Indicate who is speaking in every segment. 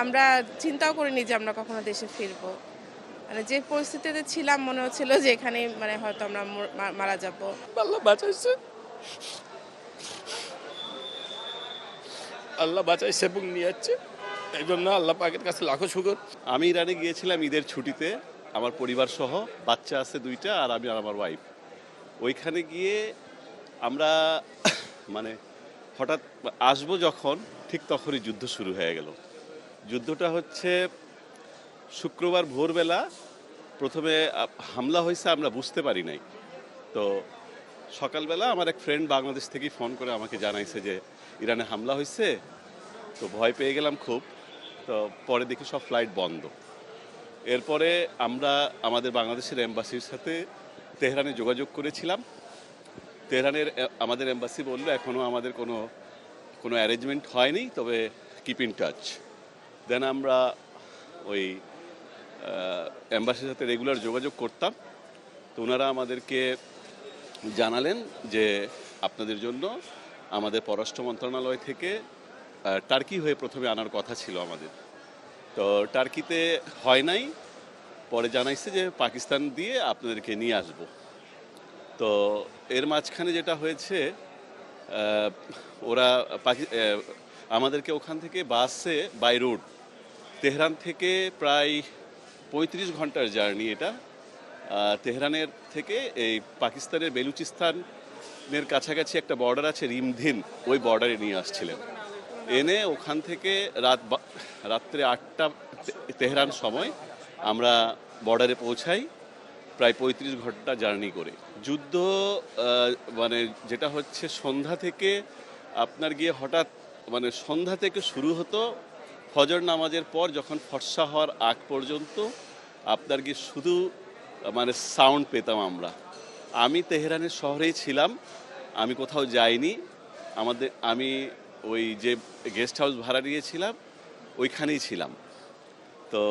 Speaker 1: আমরা চিন্তাও করিনি যে আমরা কখনো দেশে ফিরবো। মানে যে পরিস্থিতিতে ছিলাম মনে হচ্ছিল যে এখানে মানে হয়তো আমরা মারা যাব।
Speaker 2: আল্লাহ বাঁচাইছে। আল্লাহ বাঁচাইছে এবং নিয়ে যাচ্ছে। এই জন্য আল্লাহ পাকের কাছে লাখো শুকর।
Speaker 3: আমি ইরানে গিয়েছিলাম ঈদের ছুটিতে আমার পরিবার সহ বাচ্চা আছে দুইটা আর আমি আর আমার ওয়াইফ ওইখানে গিয়ে আমরা মানে হঠাৎ আসব যখন ঠিক তখনই যুদ্ধ শুরু হয়ে গেল। যুদ্ধটা হচ্ছে শুক্রবার ভোরবেলা। প্রথমে হামলা হয়েছে আমরা বুঝতে পারি নাই। তো সকালবেলা আমার এক ফ্রেন্ড বাংলাদেশ থেকেই ফোন করে আমাকে জানাইছে যে, ইরানে হামলা হয়েছে, তো ভয় পেয়ে গেলাম খুব। তো পরে দেখি সব ফ্লাইট বন্ধ। এরপরে আমরা আমাদের বাংলাদেশের এম্বাসির সাথে তেহরানে যোগাযোগ করেছিলাম। তেহরানের আমাদের এম্বাসি বলল এখনও আমাদের কোনো কোনো অ্যারেঞ্জমেন্ট হয়নি, তবে কিপ ইন টাচ দেন আমরা ওই এম্বাসির সাথে রেগুলার যোগাযোগ করতাম। তো ওনারা আমাদেরকে জানালেন যে আপনাদের জন্য আমাদের পররাষ্ট্র মন্ত্রণালয় থেকে টার্কি হয়ে প্রথমে আনার কথা ছিল আমাদের। তো টার্কিতে হয় নাই, পরে জানাইছে যে পাকিস্তান দিয়ে আপনাদেরকে নিয়ে আসব। তো এর মাঝখানে যেটা হয়েছে ওরা পাকি আমাদেরকে ওখান থেকে বাসে বাই রোড তেহরান থেকে প্রায় পঁয়ত্রিশ ঘণ্টার জার্নি এটা। তেহরানের থেকে এই পাকিস্তানের বেলুচিস্তানের কাছাকাছি একটা বর্ডার আছে রিমধিন ওই বর্ডারে নিয়ে আসছিলেন। এনে ওখান থেকে রাত রাত্রে আটটা তেহরান সময় আমরা বর্ডারে পৌঁছাই, প্রায় পঁয়ত্রিশ ঘণ্টা জার্নি করে। যুদ্ধ মানে যেটা হচ্ছে সন্ধ্যা থেকে আপনার গিয়ে হঠাৎ মানে সন্ধ্যা থেকে শুরু হতো ফজর নামাজের পর যখন ফর্সা হওয়ার আগ পর্যন্ত আপনার কি শুধু মানে সাউন্ড পেতাম আমরা। আমি তেহরানের শহরেই ছিলাম, আমি কোথাও যাইনি। আমাদের, আমি ওই যে গেস্ট হাউস ভাড়া নিয়েছিলাম, ওইখানেই ছিলাম। তো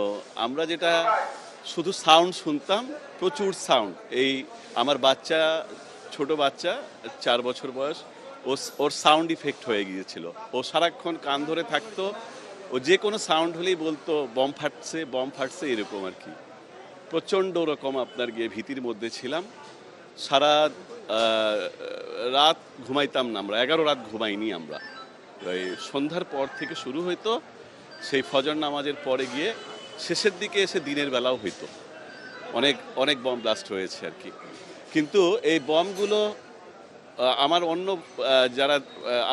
Speaker 3: আমরা যেটা শুধু সাউন্ড শুনতাম, প্রচুর সাউন্ড এই আমার বাচ্চা, ছোট বাচ্চা, চার বছর বয়স ও ওর সাউন্ড ইফেক্ট হয়ে গিয়েছিল। ও সারাক্ষণ কান ধরে থাকতো ও যে কোনো সাউন্ড হলেই বলতো, বম ফাটছে বম ফাটছে, এরকম আর কি। প্রচণ্ড রকম আপনার গিয়ে ভীতির মধ্যে ছিলাম। সারা রাত ঘুমাইতাম না আমরা, এগারো রাত ঘুমাইনি আমরা। ওই সন্ধ্যার পর থেকে শুরু হইতো, সেই ফজর নামাজের পরে গিয়ে শেষের দিকে এসে দিনের বেলাও হইতো। অনেক অনেক বম ব্লাস্ট হয়েছে আর কি। কিন্তু এই বমগুলো আমার অন্য যারা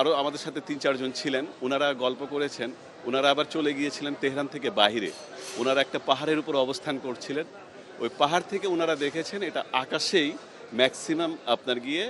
Speaker 3: আরও আমাদের সাথে তিন চারজন ছিলেন ওনারা গল্প করেছেন। ওনারা আবার চলে গিয়েছিলেন তেহরান থেকে বাহিরে। ওনারা একটা পাহাড়ের উপর অবস্থান করছিলেন। ওই পাহাড় থেকে ওনারা দেখেছেন এটা আকাশেই ম্যাক্সিমাম আপনার গিয়ে